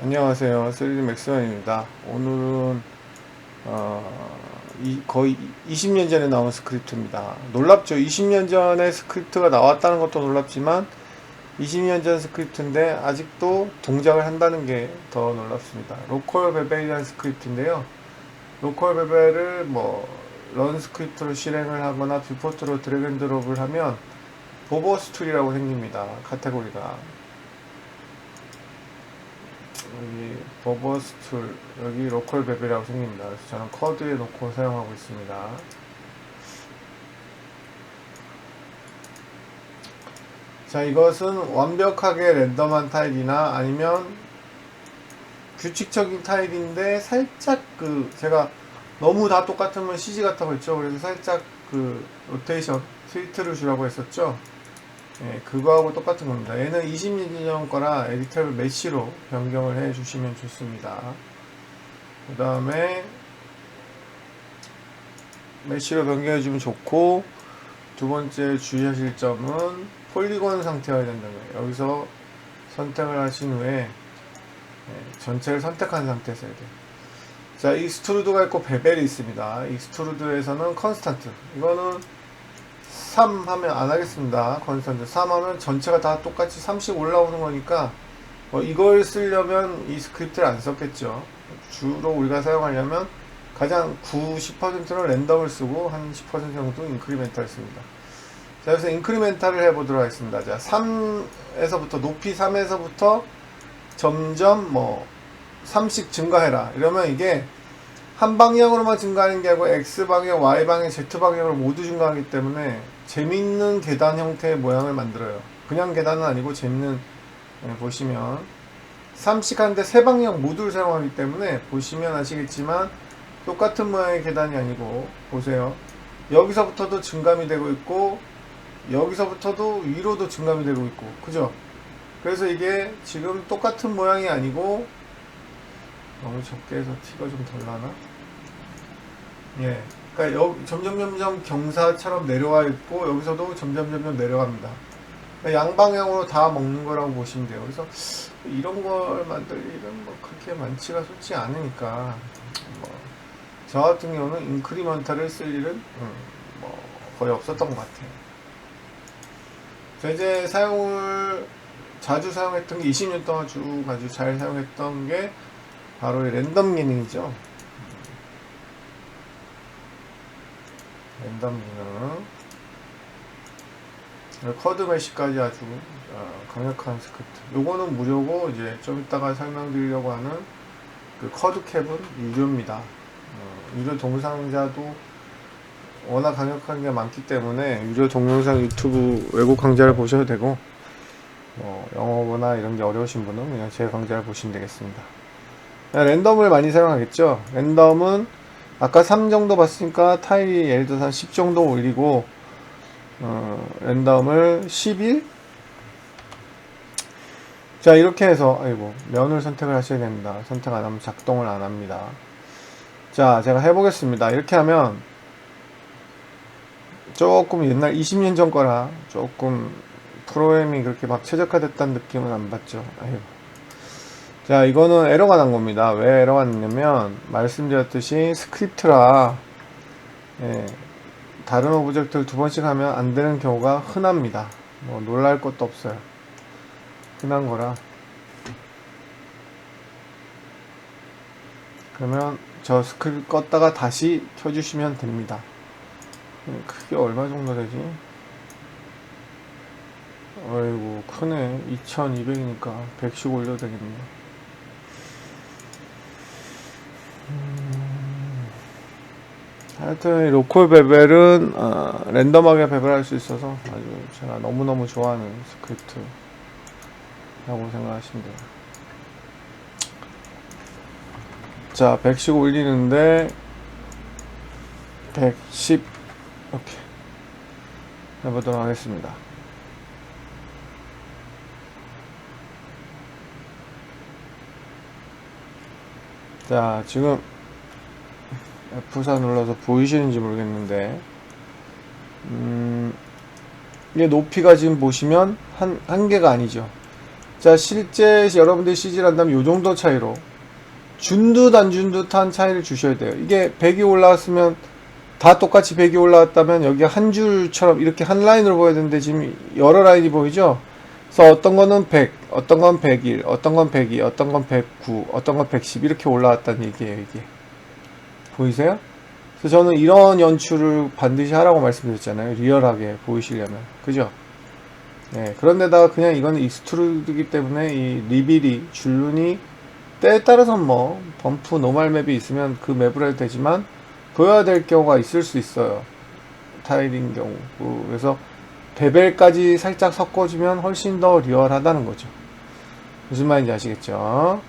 안녕하세요. 3D 맥스원입니다. 오늘은 어, 이, 거의 20년 전에 나온 스크립트입니다. 놀랍죠? 20년 전에 스크립트가 나왔다는 것도 놀랍지만 20년 전 스크립트인데 아직도 동작을 한다는 게 더 놀랍습니다. 로컬 베벨이라는 스크립트인데요. 로컬 베벨을 뭐런 스크립트로 실행을 하거나 뷰포트로 드래그 앤 드롭을 하면 보버스 툴이라고 생깁니다. 카테고리가. 여기 버버스 툴 여기 로컬 베벨이라고 생깁니다. 그래서 저는 커드에 놓고 사용하고 있습니다. 자 이것은 완벽하게 랜덤한 타입이나 아니면 규칙적인 타입인데 살짝 그 제가 너무 다 똑같으면 CG 같다고 했죠. 그래서 살짝 그 로테이션 트위트를 주라고 했었죠. 예, 그거하고 똑같은 겁니다. 얘는 20년 전 거라 에디터를 메시로 변경을 해 주시면 좋습니다. 그 다음에 메시로 변경해 주면 좋고 두 번째 주의하실 점은 폴리곤 상태여야 된다는 거예요. 여기서 선택을 하신 후에 예, 전체를 선택한 상태에서 해야 돼요. 자, 익스트루드가 있고 베벨이 있습니다. 익스트루드에서는 컨스탄트. 이거는 3 하면 안 하겠습니다. 컨스탄트 3 하면 전체가 다 똑같이 30 올라오는 거니까 어, 이걸 쓰려면 이 스크립트를 안 썼겠죠. 주로 우리가 사용하려면 가장 90%는 랜덤을 쓰고 한 10% 정도 인크리멘탈을 씁니다. 자, 그래서 인크리멘탈을 해보도록 하겠습니다. 자, 3에서부터 높이 3에서부터 점점 뭐 3씩 증가해라. 이러면 이게 한 방향으로만 증가하는 게 아니고 X 방향, Y 방향, Z 방향으로 모두 증가하기 때문에 재밌는 계단 형태의 모양을 만들어요. 그냥 계단은 아니고 재밌는 예, 보시면 3씩 하는데 세 방향 모두를 사용하기 때문에 보시면 아시겠지만 똑같은 모양의 계단이 아니고 보세요. 여기서부터도 증감이 되고 있고 여기서부터도 위로도 증감이 되고 있고 그죠? 그래서 이게 지금 똑같은 모양이 아니고 너무 적게 해서 티가 좀 덜 나나? 예. 그러니까 여, 점점 점점 경사처럼 내려와 있고 여기서도 점점 점점 내려갑니다. 그러니까 양방향으로 다 먹는 거라고 보시면 돼요. 그래서 이런 걸 만들 일은 뭐 그렇게 많지가 솔직히 않으니까 뭐 저 같은 경우는 인크리먼탈을 쓸 일은 음, 뭐 거의 없었던 것 같아요. 자 이제 사용을 자주 사용했던 게 20년 동안 쭉 아주 잘 사용했던 게 바로 이 랜덤 기능이죠. 랜덤 기능. 커드 메시까지 아주 어, 강력한 스크립트. 요거는 무료고 이제 좀 이따가 설명드리려고 하는 그 커드 캡은 유료입니다. 어, 유료 동상자도 워낙 강력한 게 많기 때문에 유료 동영상 유튜브 외국 강좌를 보셔도 되고 뭐 영어나 이런 게 어려우신 분은 그냥 제 강좌를 보시면 되겠습니다. 랜덤을 많이 사용하겠죠. 랜덤은 아까 3 정도 봤으니까 타일이 예를 들어서 한 10 정도 올리고 어, 랜덤을 11? 자 이렇게 해서 아이고 면을 선택을 하셔야 됩니다. 선택 안 하면 작동을 안 합니다. 자 제가 해보겠습니다. 이렇게 하면 조금 옛날 20년 전 거라 조금 프로그램이 그렇게 막 최적화됐다는 느낌은 안 받죠. 아이고. 자, 이거는 에러가 난 겁니다. 왜 에러가 났냐면, 말씀드렸듯이 스크립트라, 예, 다른 오브젝트를 두 번씩 하면 안 되는 경우가 흔합니다. 뭐, 놀랄 것도 없어요. 흔한 거라. 그러면 저 스크립트 껐다가 다시 켜주시면 됩니다. 음, 크게 얼마 정도 되지? 아이고, 크네. 2200이니까 110 올려도 되겠네. 하여튼 이 로컬 베벨은 어, 랜덤하게 베벨할 수 있어서 아주 제가 너무너무 좋아하는 스크립트라고 생각하시면 돼요. 자, 110 올리는데 110 이렇게 해보도록 하겠습니다. 자, 지금 F4 눌러서 보이시는지 모르겠는데, 음, 이게 높이가 지금 보시면 한, 한 개가 아니죠. 자 실제 여러분들이 CG를 한다면 요 정도 차이로 준 듯 안 준 듯한 차이를 주셔야 돼요 이게 100이 올라왔으면 다 똑같이 100이 올라왔다면 여기 한 줄처럼 이렇게 한 라인으로 보여야 되는데 지금 여러 라인이 보이죠 그래서 어떤 거는 100 어떤 건 101 어떤 건 102 어떤 건 109 어떤 건 110 이렇게 올라왔다는 얘기예요 이게 보이세요? 그래서 저는 이런 연출을 반드시 하라고 말씀드렸잖아요 리얼하게 보이시려면 그죠? 네, 그런데다가 그냥 이건 익스트루드이기 때문에 이 리빌이 줄눈이 때에 따라서 뭐 범프 노말 맵이 있으면 그 맵으로 해도 되지만 보여야 될 경우가 있을 수 있어요 타일인 경우 그래서 베벨까지 살짝 섞어주면 훨씬 더 리얼하다는 거죠 무슨 말인지 아시겠죠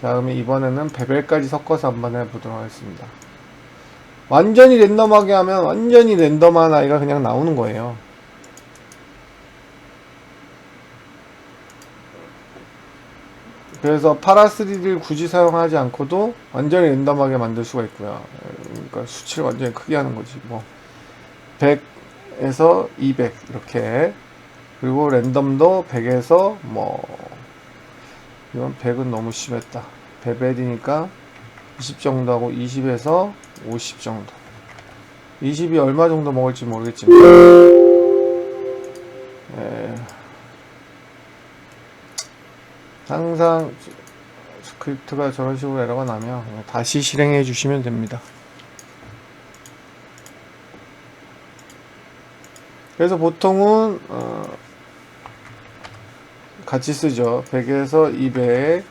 자 그러면 이번에는 베벨까지 섞어서 한번 해보도록 하겠습니다 완전히 랜덤하게 하면 완전히 랜덤한 아이가 그냥 나오는 거예요 그래서 파라3를 굳이 사용하지 않고도 완전히 랜덤하게 만들 수가 있고요. 그러니까 수치를 완전히 크게 하는 거지. 뭐 100 에서 200 이렇게 그리고 랜덤도 100에서 뭐 이건 100은 너무 심했다. 베벨이니까 20 정도 하고 20에서 50 정도. 20이 얼마 정도 먹을지 모르겠지만 예. 항상 스크립트가 저런 식으로 에러가 나면 다시 실행해 주시면 됩니다. 그래서 보통은 어 같이 쓰죠. 100에서 200,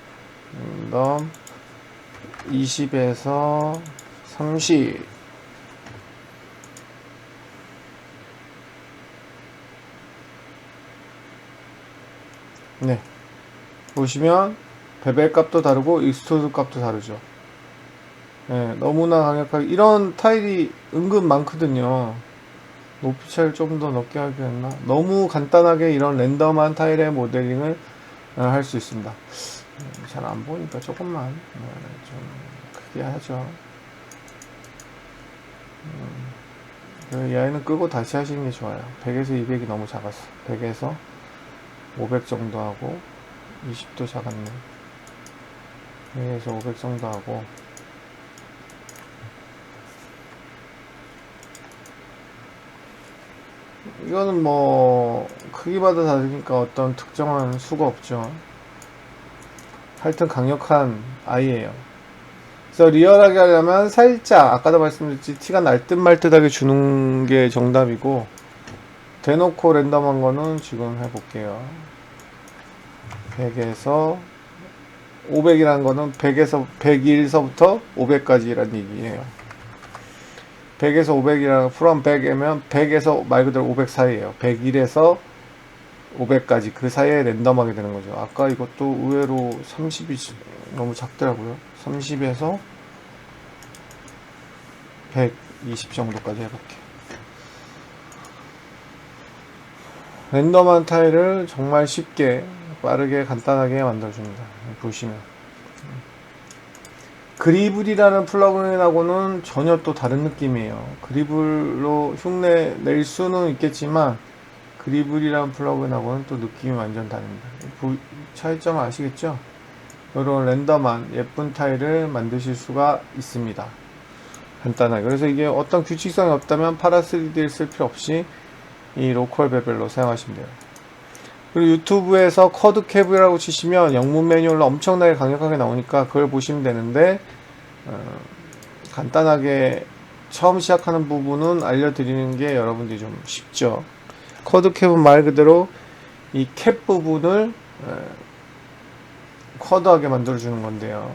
음, 20에서 30. 네. 보시면 베벨 값도 다르고 익스트루드 값도 다르죠. 예, 너무나 강력하게 이런 타일이 은근 많거든요. 높이 차이를 좀더 넓게 하게 했나? 너무 간단하게 이런 랜덤한 타일의 모델링을 어, 할수 있습니다. 잘 안 보니까 조금만 어, 좀 크게 하죠. 음, 그이 아이는 끄고 다시 하시는 게 좋아요. 100에서 200이 너무 작았어. 100에서 500 정도 하고 20도 작았네. 100에서 500 정도 하고 이거는 뭐 크기마다 다르니까 어떤 특정한 수가 없죠. 하여튼 강력한 아이예요. 그래서 리얼하게 하려면 살짝 아까도 말씀드렸지 티가 날 듯 말 듯하게 주는 게 정답이고 대놓고 랜덤한 거는 지금 해볼게요. 100에서 500이라는 거는 100에서 101서부터 500까지라는 얘기예요. 100에서 500이라는 from 100이면 100에서 말 그대로 500 사이에요. 101에서 500까지 그 사이에 랜덤하게 되는 거죠. 아까 이것도 의외로 30이 너무 작더라고요. 30에서 120 정도까지 해볼게요. 랜덤한 타일을 정말 쉽게 빠르게 간단하게 만들어줍니다. 보시면 그리블이라는 플러그인하고는 전혀 또 다른 느낌이에요. 그리블로 흉내 낼 수는 있겠지만 그리블이라는 플러그인하고는 또 느낌이 완전 다릅니다. 차이점 아시겠죠? 이런 랜덤한 예쁜 타일을 만드실 수가 있습니다. 간단하게. 그래서 이게 어떤 규칙성이 없다면 파라 3D를 쓸 필요 없이 이 로컬 베벨로 사용하시면 돼요. 그리고 유튜브에서 커드 캡이라고 치시면 영문 매뉴얼로 엄청나게 강력하게 나오니까 그걸 보시면 되는데 어, 간단하게 처음 시작하는 부분은 알려드리는 게 여러분들이 좀 쉽죠. 커드 캡은 말 그대로 이 캡 부분을 어, 쿼드하게 만들어주는 건데요.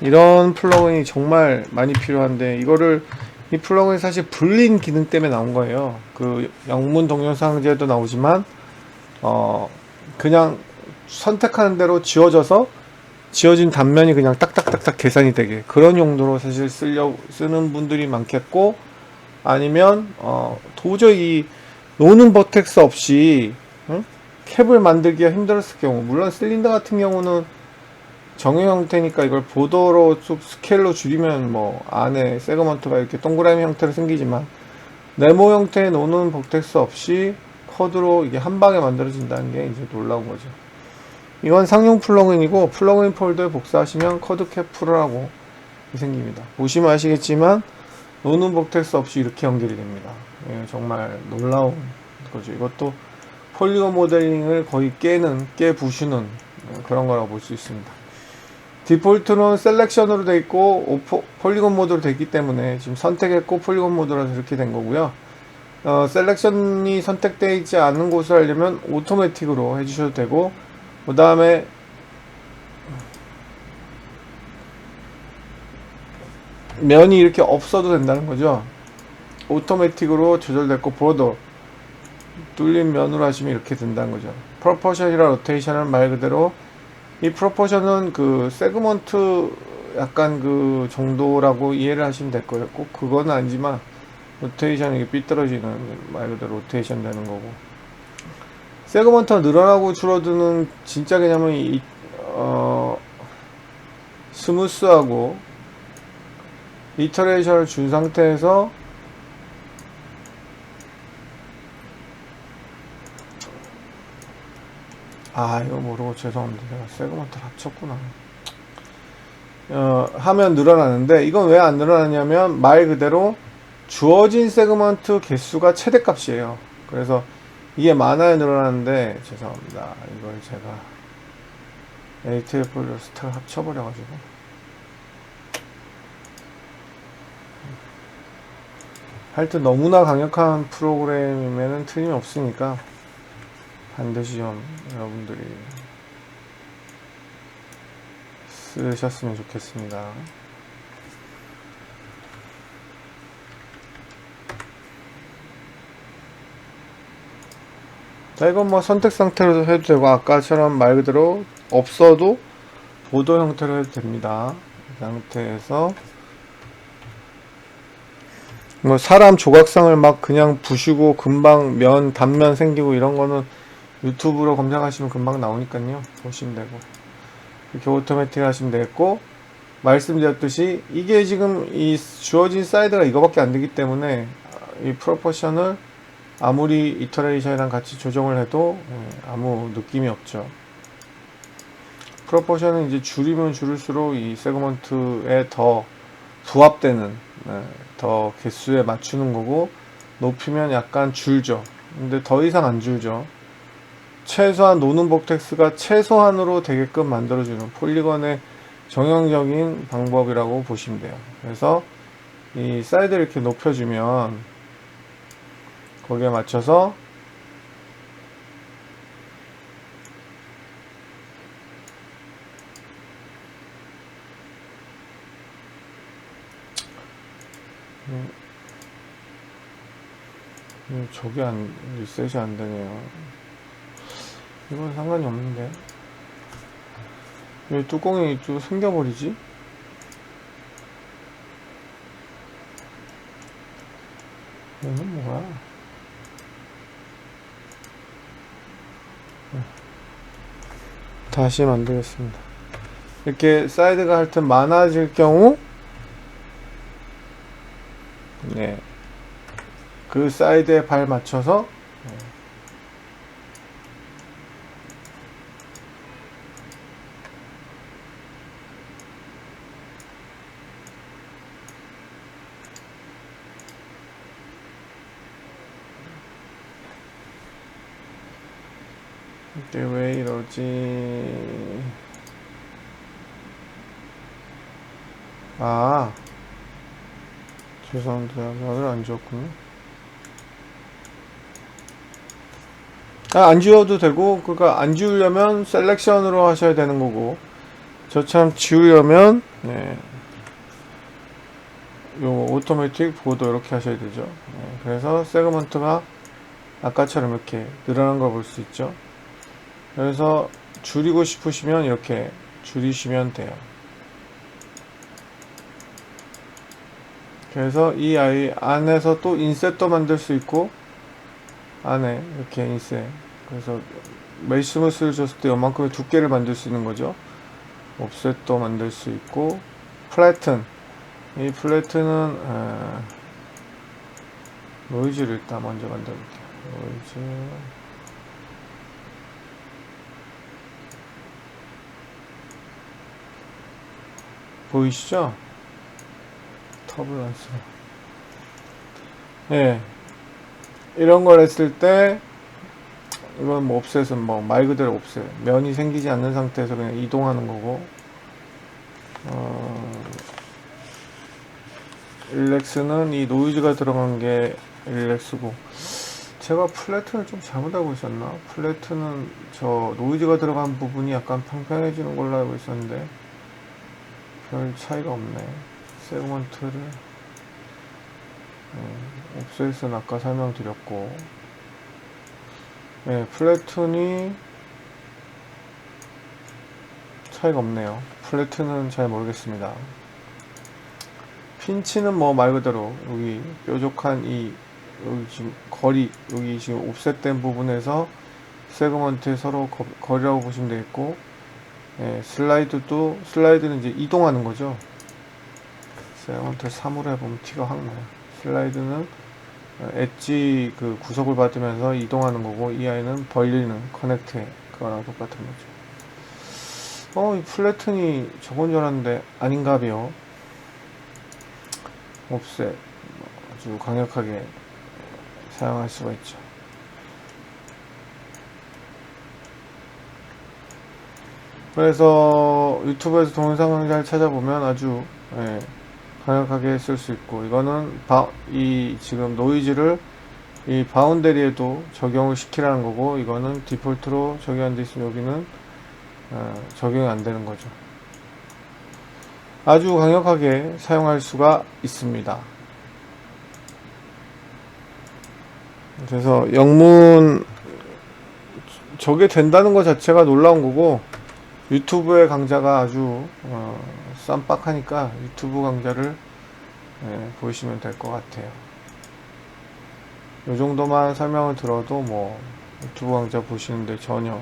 이런 플러그인이 정말 많이 필요한데 이거를 이 플러그인 사실 불린 기능 때문에 나온 거예요. 그 영문 동영상제도 나오지만 어 그냥 선택하는 대로 지워져서 지워진 단면이 그냥 딱딱딱딱 계산이 되게 그런 용도로 사실 쓰려 쓰는 분들이 많겠고 아니면 어 도저히 노는 버텍스 없이 응? 캡을 만들기가 힘들었을 경우 물론 실린더 같은 경우는 정형 형태니까 이걸 보도로 쭉 스케일로 줄이면 뭐 안에 세그먼트가 이렇게 동그라미 형태로 생기지만 네모 형태의 노는 버텍스 없이 커드로 이게 한 방에 만들어진다는 게 이제 놀라운 거죠. 이건 상용 플러그인이고 플러그인 폴더에 복사하시면 커드캡 프로라고 생깁니다. 보시면 아시겠지만 노는 복텍스 없이 이렇게 연결이 됩니다. 예, 정말 놀라운 거죠. 이것도 폴리곤 모델링을 거의 깨는 깨 부수는 그런 거라고 볼 수 있습니다. 디폴트는 셀렉션으로 되어 있고 폴리곤 모드로 되어 있기 때문에 지금 선택했고 폴리곤 모드라서 이렇게 된 거고요. 어, 셀렉션이 선택되어 있지 않은 곳을 하려면 오토매틱으로 해주셔도 되고 그 다음에 면이 이렇게 없어도 된다는 거죠. 오토매틱으로 조절됐고 보더 뚫린 면으로 하시면 이렇게 된다는 거죠. 프로포션이랑 로테이션은 말 그대로 이 프로포션은 그 세그먼트 약간 그 정도라고 이해를 하시면 될 거예요. 꼭 그건 아니지만 로테이션이 삐뚤어지는 말 그대로 로테이션 되는 거고. 세그먼트가 늘어나고 줄어드는 진짜 개념은 이, 어, 스무스하고 이터레이션을 준 상태에서 아 이거 모르고 죄송합니다. 제가 세그먼트를 합쳤구나. 어, 하면 늘어나는데 이건 왜 안 늘어나냐면 말 그대로 주어진 세그먼트 개수가 최대값이에요. 그래서 이게 많아야 늘어나는데 죄송합니다. 이걸 제가 ATF 스타를 합쳐버려가지고. 하여튼 너무나 강력한 프로그램이면 틀림이 없으니까 반드시 좀 여러분들이 쓰셨으면 좋겠습니다. 자, 이건 뭐 선택 상태로 해도 되고, 아까처럼 말 그대로 없어도 보도 형태로 해도 됩니다. 이 상태에서. 뭐 사람 조각상을 막 그냥 부시고 금방 면 단면 생기고 이런 거는 유튜브로 검색하시면 금방 나오니까요. 보시면 되고. 이렇게 오토매틱 하시면 되겠고 말씀드렸듯이 이게 지금 이 주어진 사이드가 이거밖에 안 되기 때문에 이 프로포션을 아무리 이터레이션이랑 같이 조정을 해도 예, 아무 느낌이 없죠. 프로포션은 이제 줄이면 줄일수록 이 세그먼트에 더 부합되는 네, 더 개수에 맞추는 거고 높이면 약간 줄죠. 근데 더 이상 안 줄죠. 최소한 노는 복텍스가 최소한으로 되게끔 만들어주는 폴리건의 정형적인 방법이라고 보시면 돼요. 그래서 이 사이드를 이렇게 높여주면 거기에 맞춰서 음, 음, 저게 안 리셋이 안 되네요. 이건 상관이 없는데 왜 뚜껑이 또 생겨버리지? 얘는 뭐야? 다시 만들겠습니다. 이렇게 사이드가 하여튼 많아질 경우 네. 그 사이드에 발 맞춰서 네. 이게 왜 이러지? 아, 죄송합니다. 말을 안 지웠군요. 아, 안 지워도 되고, 그니까 안 지우려면 셀렉션으로 하셔야 되는 거고, 저처럼 지우려면, 네. 요 오토매틱 보도 이렇게 하셔야 되죠. 네, 그래서 세그먼트가 아까처럼 이렇게 늘어난 걸 볼 수 있죠. 그래서 줄이고 싶으시면 이렇게 줄이시면 돼요. 그래서 이 아이 안에서 또 인셋도 만들 수 있고 안에 이렇게 인셋 그래서 메이스무스를 줬을 때 이만큼의 두께를 만들 수 있는 거죠. 옵셋도 만들 수 있고 플래튼 이 플래튼은 에, 노이즈를 일단 먼저 만들어볼게요. 노이즈 보이시죠? 터블런스 예 이런 걸 했을 때 이건 뭐 옵셋은 뭐 말 그대로 옵셋. 면이 생기지 않는 상태에서 그냥 이동하는 거고, 어, 릴렉스는 이 노이즈가 들어간 게 릴렉스고, 제가 플래트를 좀 잘못 알고 있었나? 플래트는 저 노이즈가 들어간 부분이 약간 평평해지는 걸로 알고 있었는데, 별 차이가 없네. 세그먼트를 네, 옵셋은 아까 설명드렸고 네, 플래툰이 차이가 없네요. 플래툰은 잘 모르겠습니다. 핀치는 뭐 말 그대로 여기 뾰족한 이 여기 지금 거리 여기 지금 옵셋된 부분에서 세그먼트에 서로 거, 거리라고 보시면 되겠고 예, 슬라이드도 슬라이드는 이제 이동하는 거죠. 세그먼트 3으로 해보면 티가 확 나요. 슬라이드는 어, 엣지 그 구석을 받으면서 이동하는 거고 이 아이는 벌리는 커넥트 그거랑 똑같은 거죠. 어, 이 플래튼이 저건 줄 알았는데 아닌가벼. 옵셋 뭐 아주 강력하게 사용할 수가 있죠. 그래서 유튜브에서 동영상 강좌를 찾아보면 아주 예, 강력하게 쓸 수 있고 이거는 바, 이 지금 노이즈를 이 바운더리에도 적용을 시키라는 거고 이거는 디폴트로 적용 안돼 있으면 여기는 어, 적용이 안 되는 거죠. 아주 강력하게 사용할 수가 있습니다. 그래서 영문 저게 된다는 것 자체가 놀라운 거고 유튜브의 강좌가 아주 어, 쌈박하니까 유튜브 강좌를 예, 보시면 될 것 같아요. 이 정도만 설명을 들어도 뭐 유튜브 강좌 보시는데 전혀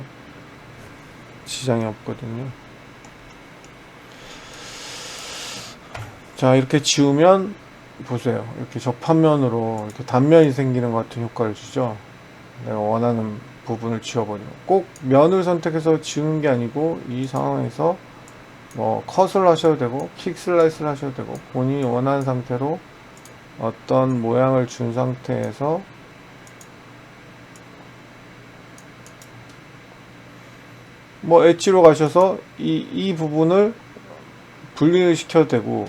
지장이 없거든요. 자 이렇게 지우면 보세요. 이렇게 접합면으로 이렇게 단면이 생기는 것 같은 효과를 주죠. 내가 원하는 부분을 지워버리고 꼭 면을 선택해서 지우는 게 아니고 이 상황에서 뭐 컷을 하셔도 되고 킥 슬라이스를 하셔도 되고 본인이 원하는 상태로 어떤 모양을 준 상태에서 뭐 엣지로 가셔서 이, 이 부분을 분리를 시켜도 되고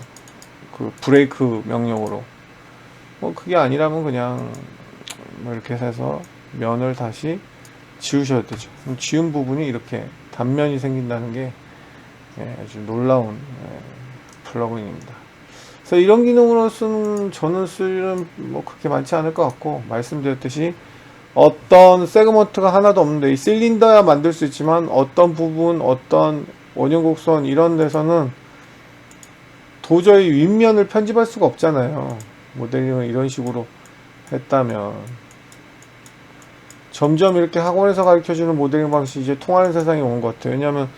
그 브레이크 명령으로 뭐 그게 아니라면 그냥 뭐 이렇게 해서 면을 다시 지우셔도 되죠. 지운 부분이 이렇게 단면이 생긴다는 게 예, 아주 놀라운 예, 플러그인입니다. 그래서 이런 기능으로 쓰는 저는 쓰는 뭐 그렇게 많지 않을 것 같고 말씀드렸듯이 어떤 세그먼트가 하나도 없는데 이 실린더야 만들 수 있지만 어떤 부분 어떤 원형 곡선 이런 데서는 도저히 윗면을 편집할 수가 없잖아요. 모델링을 이런 식으로 했다면 점점 이렇게 학원에서 가르쳐주는 모델링 방식이 이제 통하는 세상이 온 것 같아요. 왜냐하면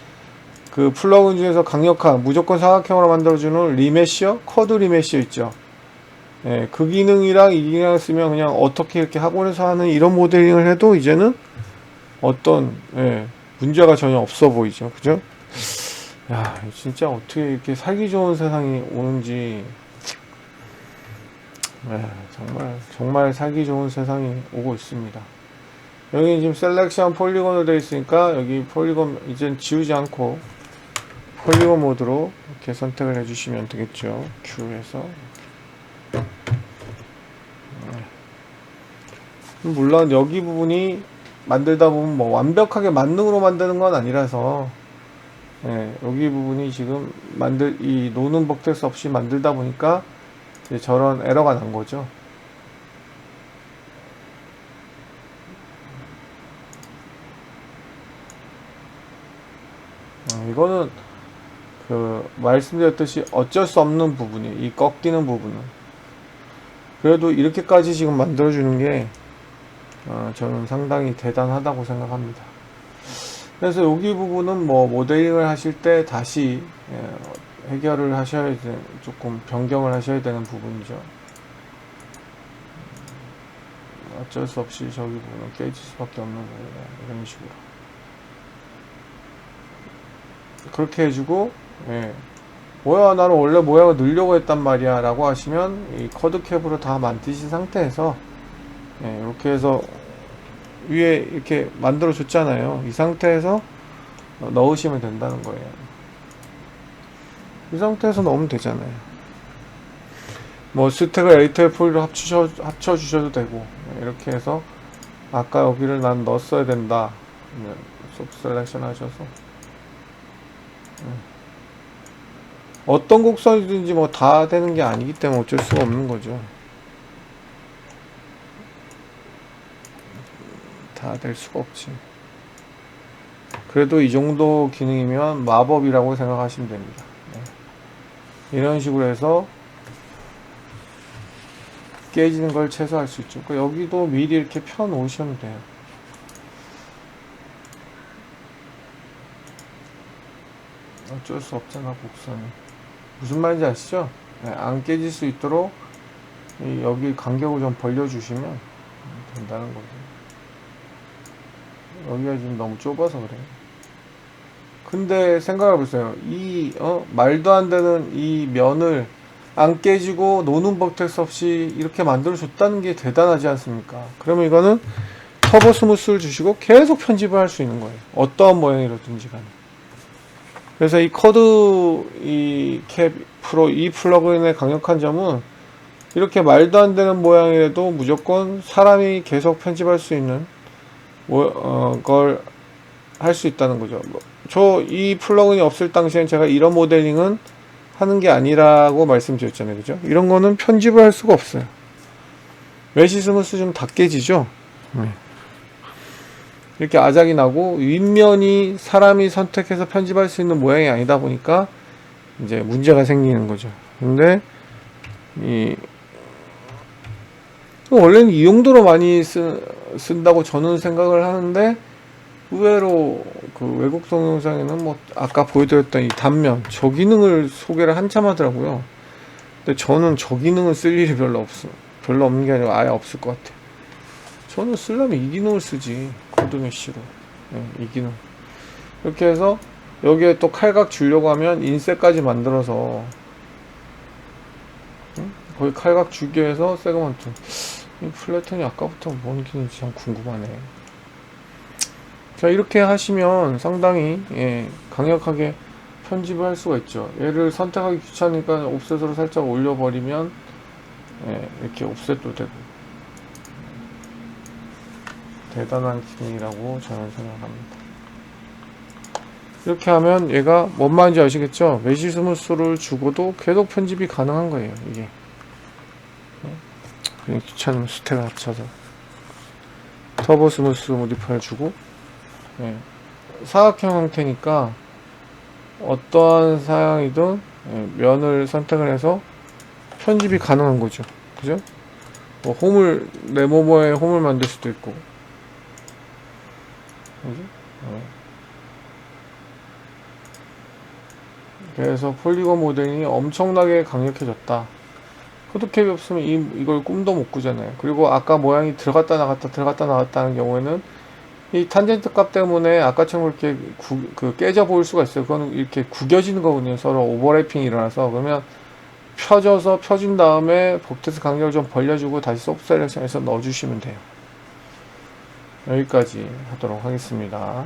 그 플러그인 중에서 강력한 무조건 사각형으로 만들어주는 리메시어, 커드 리메시어 있죠. 예, 그 기능이랑 이 기능을 쓰면 그냥 어떻게 이렇게 학원에서 하는 이런 모델링을 해도 이제는 어떤 예, 문제가 전혀 없어 보이죠. 그죠? 야, 진짜 어떻게 이렇게 살기 좋은 세상이 오는지 예, 정말 정말 살기 좋은 세상이 오고 있습니다. 여기 지금 셀렉션 폴리곤으로 되어 있으니까 여기 폴리곤 이젠 지우지 않고 폴리곤 모드로 이렇게 선택을 해주시면 되겠죠. Q에서 물론 여기 부분이 만들다 보면 뭐 완벽하게 만능으로 만드는 건 아니라서 예, 여기 부분이 지금 만들 이 노는 버텍스 없이 만들다 보니까 저런 에러가 난 거죠. 어, 이거는 그 말씀드렸듯이 어쩔 수 없는 부분이 이 꺾이는 부분은 그래도 이렇게까지 지금 만들어 주는 게 어, 저는 상당히 대단하다고 생각합니다. 그래서 여기 부분은 뭐 모델링을 하실 때 다시 예, 해결을 하셔야 되 조금 변경을 하셔야 되는 부분이죠. 음, 어쩔 수 없이 저기 부분은 깨질 수밖에 없는 거예요. 이런 식으로. 그렇게 해주고, 예. 뭐야 나는 원래 모양을 넣으려고 했단 말이야 라고 하시면 이 커드캡으로 다 만드신 상태에서 예, 이렇게 해서 위에 이렇게 만들어 줬잖아요. 이 상태에서 넣으시면 된다는 거예요. 이 상태에서 넣으면 되잖아요. 뭐 스택을 에이터 폴리로 합쳐, 합쳐 주셔도 되고 예, 이렇게 해서 아까 여기를 난 넣었어야 된다. 소프 셀렉션 하셔서 어떤 곡선이든지 뭐 다 되는 게 아니기 때문에 어쩔 수가 없는 거죠. 다 될 수가 없지. 그래도 이 정도 기능이면 마법이라고 생각하시면 됩니다. 네. 이런 식으로 해서 깨지는 걸 최소화할 수 있죠. 그러니까 여기도 미리 이렇게 펴 놓으시면 돼요. 어쩔 수 없잖아, 곡선이. 무슨 말인지 아시죠? 네, 안 깨질 수 있도록 이 여기 간격을 좀 벌려주시면 된다는 거죠. 여기가 지금 너무 좁아서 그래요. 근데 생각해 보세요. 이 어, 말도 안 되는 이 면을 안 깨지고 노는 버텍스 없이 이렇게 만들어 줬다는 게 대단하지 않습니까? 그러면 이거는 터보 스무스를 주시고 계속 편집을 할 수 있는 거예요. 어떠한 모양이라든지 간에. 그래서 이 커드 이 캡 프로 이 플러그인의 강력한 점은 이렇게 말도 안 되는 모양이라도 무조건 사람이 계속 편집할 수 있는 뭐, 어, 걸 할 수 있다는 거죠. 뭐, 저이 플러그인이 없을 당시엔 제가 이런 모델링은 하는 게 아니라고 말씀드렸잖아요. 그죠? 이런 거는 편집을 할 수가 없어요. 메시 스무스 좀 다 깨지죠? 네. 이렇게 아작이 나고 윗면이 사람이 선택해서 편집할 수 있는 모양이 아니다 보니까 이제 문제가 생기는 거죠. 근데 이 원래는 이 용도로 많이 쓰, 쓴다고 저는 생각을 하는데 의외로 그 외국 동영상에는 뭐 아까 보여드렸던 이 단면 저 기능을 소개를 한참 하더라고요. 근데 저는 저 기능을 쓸 일이 별로 없어. 별로 없는 게 아니라 아예 없을 것 같아요. 저는 쓰려면 이 기능을 쓰지 코드메시로. 네, 이 기능. 이렇게 해서 여기에 또 칼각 주려고 하면 인쇄까지 만들어서 응? 거기 칼각 주기 위해서 세그먼트. 이 플래턴이 아까부터 뭔 기능인지 참 궁금하네. 자 이렇게 하시면 상당히 예, 강력하게 편집을 할 수가 있죠. 얘를 선택하기 귀찮으니까 옵셋으로 살짝 올려버리면 예, 이렇게 옵셋도 되고 대단한 기능이라고 저는 생각합니다. 이렇게 하면 얘가 뭔 말인지 아시겠죠? 메시 스무스를 주고도 계속 편집이 가능한 거예요, 이게. 그냥 귀찮으면 스택을 합쳐서. 터보 스무스 모디파이어 주고, 예. 사각형 형태니까 어떠한 사양이든 예, 면을 선택을 해서 편집이 가능한 거죠. 그죠? 뭐 홈을, 네모모에 홈을 만들 수도 있고, 그지? 어. 그래서 폴리곤 모델링이 엄청나게 강력해졌다. 코드캡이 없으면 이, 이걸 꿈도 못 꾸잖아요. 그리고 아까 모양이 들어갔다 나갔다 들어갔다 나갔다 하는 경우에는 이 탄젠트 값 때문에 아까처럼 이렇게 구, 그 깨져 보일 수가 있어요. 그거는 이렇게 구겨지는 거거든요. 서로 오버래핑이 일어나서. 그러면 펴져서 펴진 다음에 복테스 간격을 좀 벌려주고 다시 소프트 셀렉션에서 넣어주시면 돼요. 여기까지 하도록 하겠습니다.